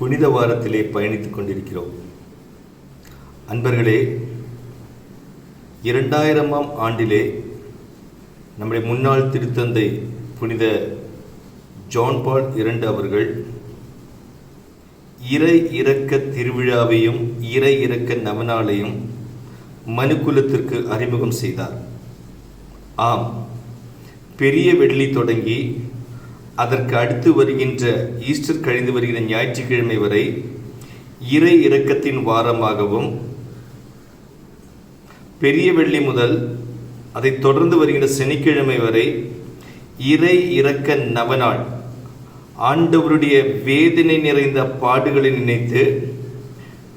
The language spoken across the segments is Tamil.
புனித வாரத்திலே பயணித்துக் கொண்டிருக்கிறோம். அன்பர்களே இரண்டாயிரமாம் ஆண்டிலே நம்முடைய முன்னாள் திருத்தந்தை புனித ஜான் பால் இரண்டு அவர்கள் இறை இறக்க திருவிழாவையும் இறை இறக்க நவநாளையும் மனுக்குலத்திற்கு அறிமுகம் செய்தார். ஆம் பெரிய வெள்ளி தொடங்கி அதற்கு அடுத்து வருகின்ற ஈஸ்டர் கழிந்து வருகிற ஞாயிற்றுக்கிழமை வரை இறை இறக்கத்தின் வாரமாகவும் பெரிய வெள்ளி முதல் அதைத் தொடர்ந்து வருகின்ற சனிக்கிழமை வரை இறை இறக்க நவநாள் ஆண்டவருடைய வேதனை நிறைந்த பாடுகளை நினைத்து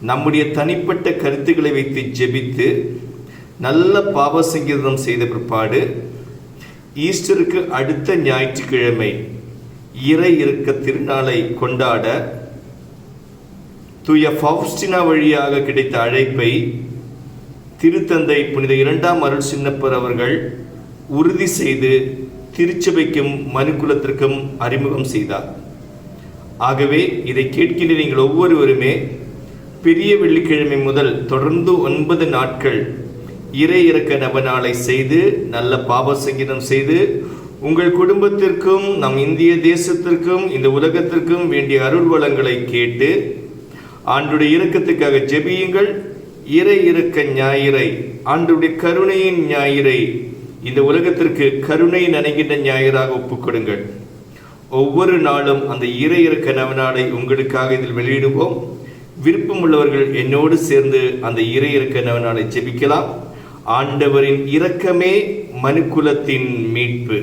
நம்முடைய தனிப்பட்ட கருத்துக்களை வைத்து ஜெபித்து நல்ல பாவ சங்கீதம் செய்த பிற்பாடு ஈஸ்டருக்கு அடுத்த ஞாயிற்றுக்கிழமை இறை இருக்க திருநாளை கொண்டாட தூய ஃபவுஸ்டினா வழியாக கிடைத்த அழைப்பை திருத்தந்தை புனித இரண்டாம் அருள் சின்னப்பர் அவர்கள் உறுதி செய்து திருச்சபைக்கும் மனுக்குலத்திற்கும் அறிமுகம் செய்தார். ஆகவே இதை கேட்கின்ற நீங்கள் ஒவ்வொருவருமே பெரிய வெள்ளிக்கிழமை முதல் தொடர்ந்து ஒன்பது நாட்கள் இறை இறக்க நபநாளை செய்து நல்ல பாவசங்கீதம் செய்து உங்கள் குடும்பத்திற்கும் நம் இந்திய தேசத்திற்கும் இந்த உலகத்திற்கும் வேண்டிய அருள் வளங்களை கேட்டு ஆண்டுடைய இறக்கத்துக்காக ஜெபியுங்கள். இறை இறக்க ஞாயிறை ஆண்டுடைய கருணையின் ஞாயிறை இந்த உலகத்திற்கு கருணை நினைக்கின்ற ஞாயிறாக ஒப்புக்கொடுங்கள். ஒவ்வொரு நாளும் அந்த இறை இறக்க நவநாளை உங்களுக்காக இதில் வெளியிடுவோம். விருப்பம் உள்ளவர்கள் என்னோடு சேர்ந்து அந்த இறை இறக்க நவநாளை ஜெபிக்கலாம். ஆண்டவரின் இரக்கமே மனுக்குலத்தின் மீட்பு.